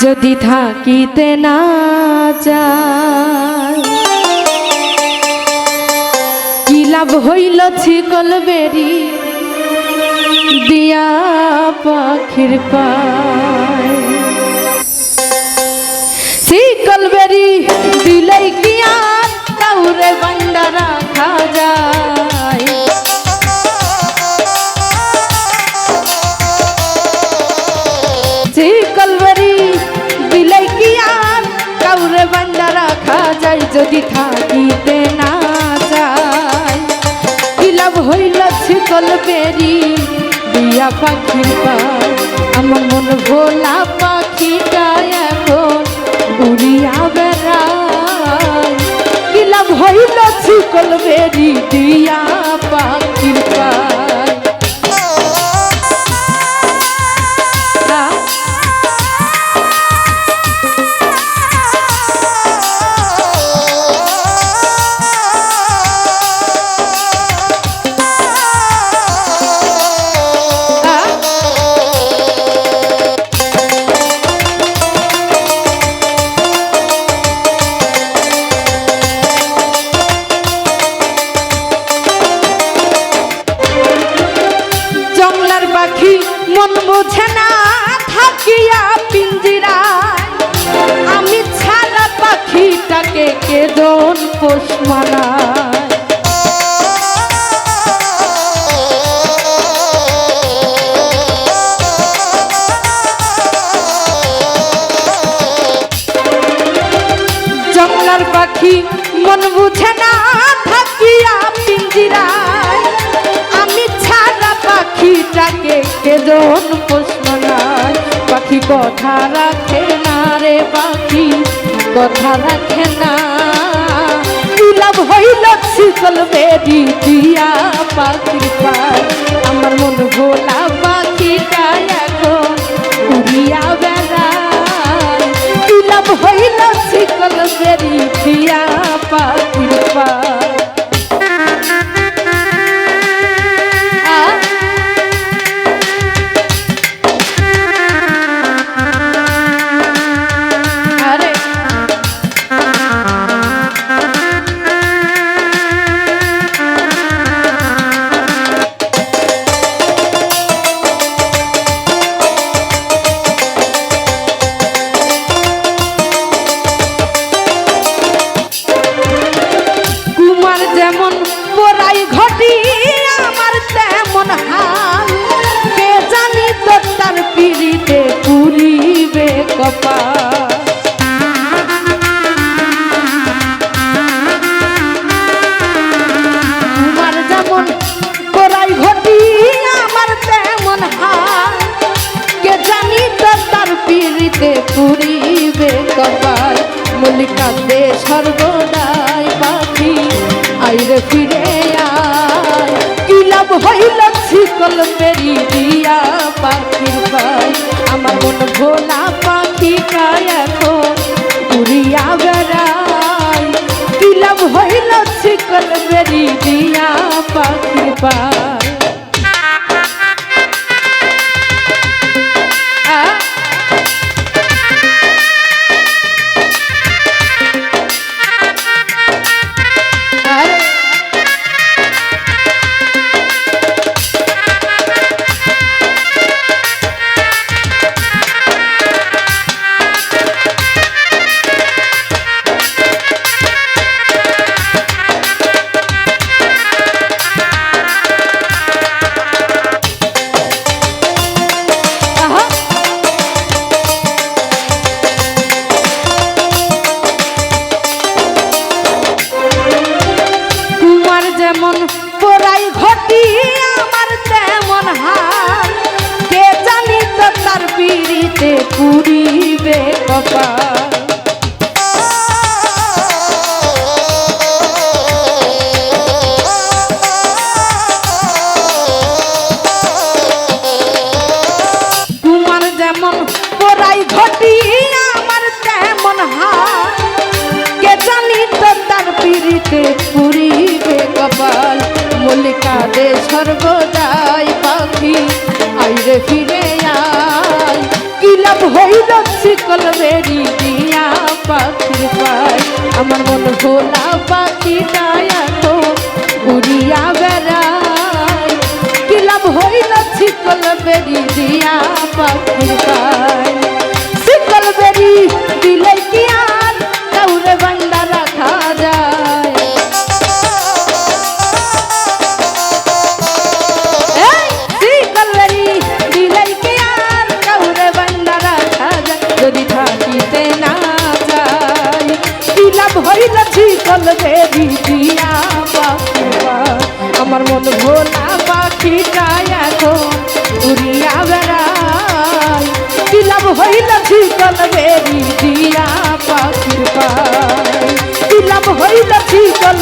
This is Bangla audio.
যদি থাকিতে না যায় কি লাভ হইল ছিকল বেরি দিয়া পাখির পায়? শিকল বেরি দিলাই রাখা যদি থাকিতে না যায় কিলাভ হইল শিকল বেরি? দিয়া পাখির পায় আমার মন ভোলা পাখিটা বোঝে না থাকিয়া পিঞ্জিরায়। আমি ছাড়া পাখিটাকে কেদন পোষ মানায়? কথা রাখে না। লাভ হইল শীতল বেরি দিয়া পাখির আমার মন ভোলা পুরিবে কপাল মল্লিকাতে সর্বদাই পাখি। আইরে ফিরে আয়। কি লাভ হইল শিকল পেরি দিয়া পাখির পাই আমার মন ভোলা যেমন পড়াই ঘটি আমার তেমন হাল কে জানি তো তার পিড়িতে পুরিবে কপাল। কুমার কপাল মল্লিকা দে সর্বদাই পাখি। আইরে ফিরে আয়, কি লাভ হইল শিকল বেরি দিয়া পাখির পায়? আমার মন ভোলা পাখিটা এখন উড়িয়া বেড়ায়। কি লাভ হইল শিকল বেরি দিয়া পাখির পায়? শিকল বেরি দিলে কি আমার মন ভোলা পাখিটা এখন উড়িয়া বেড়ায়। লাভ হইল ঠিকল বেরি দিয়া পাখির পায়? লাভ হইল শিকল